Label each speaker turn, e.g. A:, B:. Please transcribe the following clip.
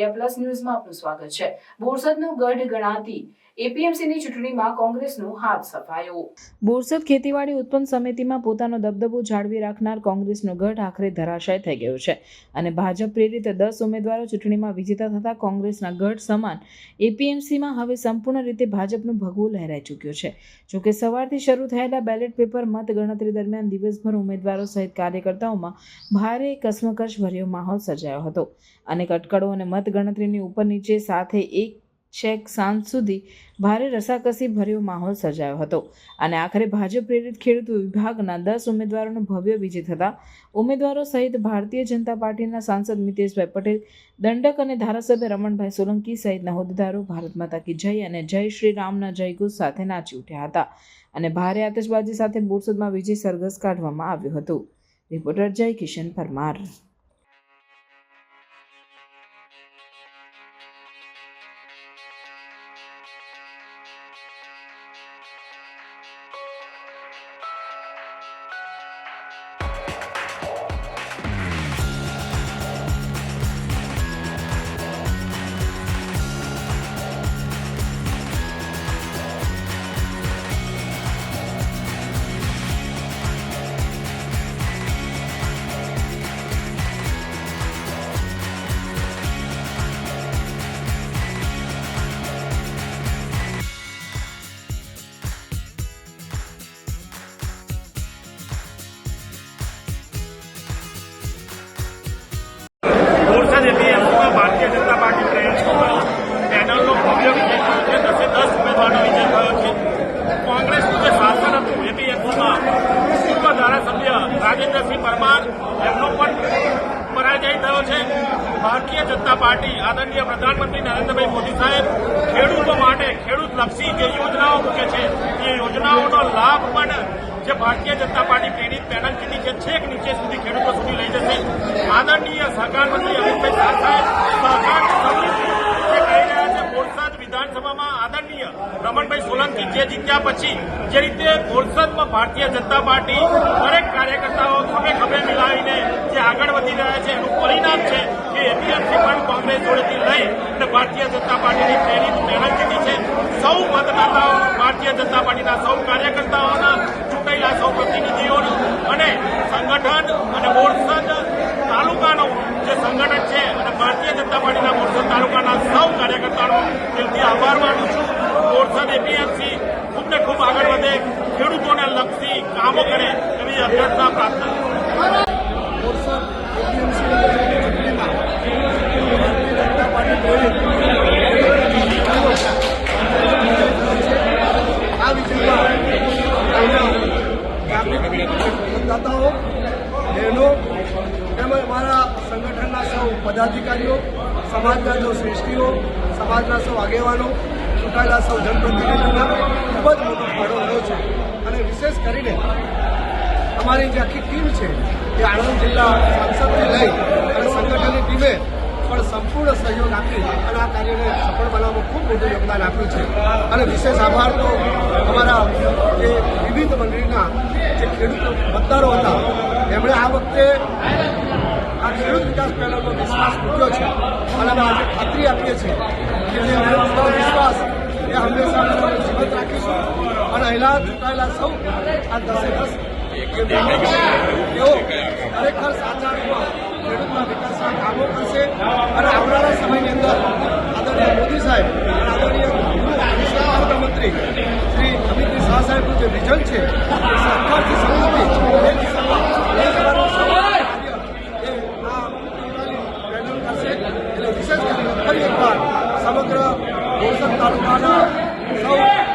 A: ATR plus ન્યૂઝમાં આપનું સ્વાગત છે. બોરસદનું ગઢ ગણાતી એપીએમસીની ચૂંટણીમાં કોંગ્રેસનો હાથ સફાયો. બોરસદ ખેતીવાડી ઉત્પન્ન સમિતિમાં પોતાનો દબદબો જાળવી રાખનાર કોંગ્રેસનો ગઢ આખરે ધરાશાય થઈ ગયો છે અને ભાજપ પ્રેરિત દસ ઉમેદવારો ચૂંટણીમાં વિજેતા થતા કોંગ્રેસના ગઢ સમાન એપીએમસીમાં હવે સંપૂર્ણ રીતે ભાજપનું ભગવું લહેરાઈ ચૂક્યો છે. જોકે સવારથી શરૂ થયેલા બેલેટ પેપર મત ગણતરી દરમિયાન દિવસભર ઉમેદવારો સહિત કાર્યકર્તાઓમાં ભારે કસમકશ ભર્યો માહોલ સર્જાયો હતો અનેક અટકળો અને મત ગણતરીની ઉપર નીચે સાથે એક છેક સાંજ સુધી ભારે રસાકસી ભર્યો માહોલ સર્જાયો હતો. અને આખરે ભાજપ પ્રેરિત ખેડૂત વિભાગના દસ ઉમેદવારોનો ભવ્ય વિજય થતા, ઉમેદવારો સહિત ભારતીય જનતા પાર્ટીના સાંસદ મિતેશભાઈ પટેલ, દંડક અને ધારાસભ્ય રમણભાઈ સોલંકી સહિતના હોદ્દેદારો ભારત માતા કી જય અને જય શ્રી રામના જયઘોષ સાથે નાચી ઉઠ્યા હતા. અને ભારે આતશબાજી સાથે બોરસદમાં વિજય સરઘસ કાઢવામાં આવ્યું હતું. રિપોર્ટર જય કિશન પરમાર.
B: રાજેન્દ્રસિંહ પરમાર એમનો પણ પરાજય થયો છે. ભારતીય જનતા પાર્ટી આદરણીય પ્રધાનમંત્રી નરેન્દ્રભાઈ મોદી સાહેબ ખેડૂતો માટે ખેડૂતલક્ષી જે યોજનાઓ મૂકે છે, એ યોજનાઓનો લાભ પણ જે ભારતીય જનતા પાર્ટી પ્રેરિત પેનલ જે છેક નીચે સુધી ખેડૂતો સુધી લઈ જશે. આદરણીય સહકાર મંત્રી અમિતભાઈ શાહ સાહેબ, સહકાર સમૃદ્ધિ કહી રહ્યા છે, બોરસદ વિધાનસભામાં રમણભાઈ સોલંકી જે જીત્યા પછી જે રીતે બોરસદમાં ભારતીય જનતા પાર્ટી દરેક કાર્યકર્તાઓ ખભે ખભે મિલાવીને જે આગળ વધી રહ્યા છે, એનું પરિણામ છે કે એપીએમસી પણ કોંગ્રેસ જોડેથી લઈ અને ભારતીય જનતા પાર્ટીની પ્રેરિત જીતી છે. સૌ મતદાતાઓ, ભારતીય જનતા પાર્ટીના સૌ કાર્યકર્તાઓના ચૂંટાયેલા સૌ પ્રતિનિધિઓનું અને સંગઠન અને બોરસદ તાલુકાનું જે સંગઠન છે અને ભારતીય જનતા પાર્ટીના બોરસદ તાલુકાના સૌ કાર્યકર્તાઓ દિલથી આભાર માનું છું. બોરસદ એપીએમસી ખૂબ ને ખૂબ આગળ વધે, ખેડૂતોને લક્ષી કામો કરે એવી અભ્યર્થના પ્રાર્થના
C: બોરસદ એપીએમસી મતદાતાઓ બહેનો, તેમજ અમારા સંગઠનના સૌ પદાધિકારીઓ, સમાજના સૌ શ્રેષ્ઠીઓ, સમાજના સૌ આગેવાનો ચૂંટાયેલા સૌ જનપ્રતિનિધિઓનો ખૂબ જ મોટો ફાળો રહ્યો છે. અને વિશેષ કરીને અમારી જે આખી ટીમ છે, એ આણંદ જિલ્લા સાંસદથી લઈ અને સંગઠનની ટીમે પણ સંપૂર્ણ સહયોગ આપી અને આ કાર્યને સફળ બનાવવામાં ખૂબ મોટું યોગદાન આપ્યું છે. અને વિશેષ આભાર તો અમારા જે વિવિધ મંડળીના જે ખેડૂત મતદારો હતા, એમણે આ વખતે આ ખેડૂત વિકાસ પહેલાંનો વિશ્વાસ મૂક્યો છે. અને અમે આજે ખાતરી આપીએ છીએ કે જે મૂકેલો વિશ્વાસ એ હંમેશા અમે જીવંત રાખીશું. અને અહીંના ચૂંટાયેલા સૌ આ દસે દસ તેઓ ખરેખર સાચા રૂપમાં ખેડૂતના વિકાસના કામો કરશે. અને આવનારા સમયની અંદર આદરણીય મોદી સાહેબ અને આદરણીય કૃષિ મંત્રી શ્રી અમિત શાહ સાહેબનું જે વિઝન છે એ સરકારથી સમૃદ્ધિ એ દિશામાં એ કરવાનું સૌ કાર્ય એ આ આવતીકાલે પેનલ કરશે એટલે વિશેષ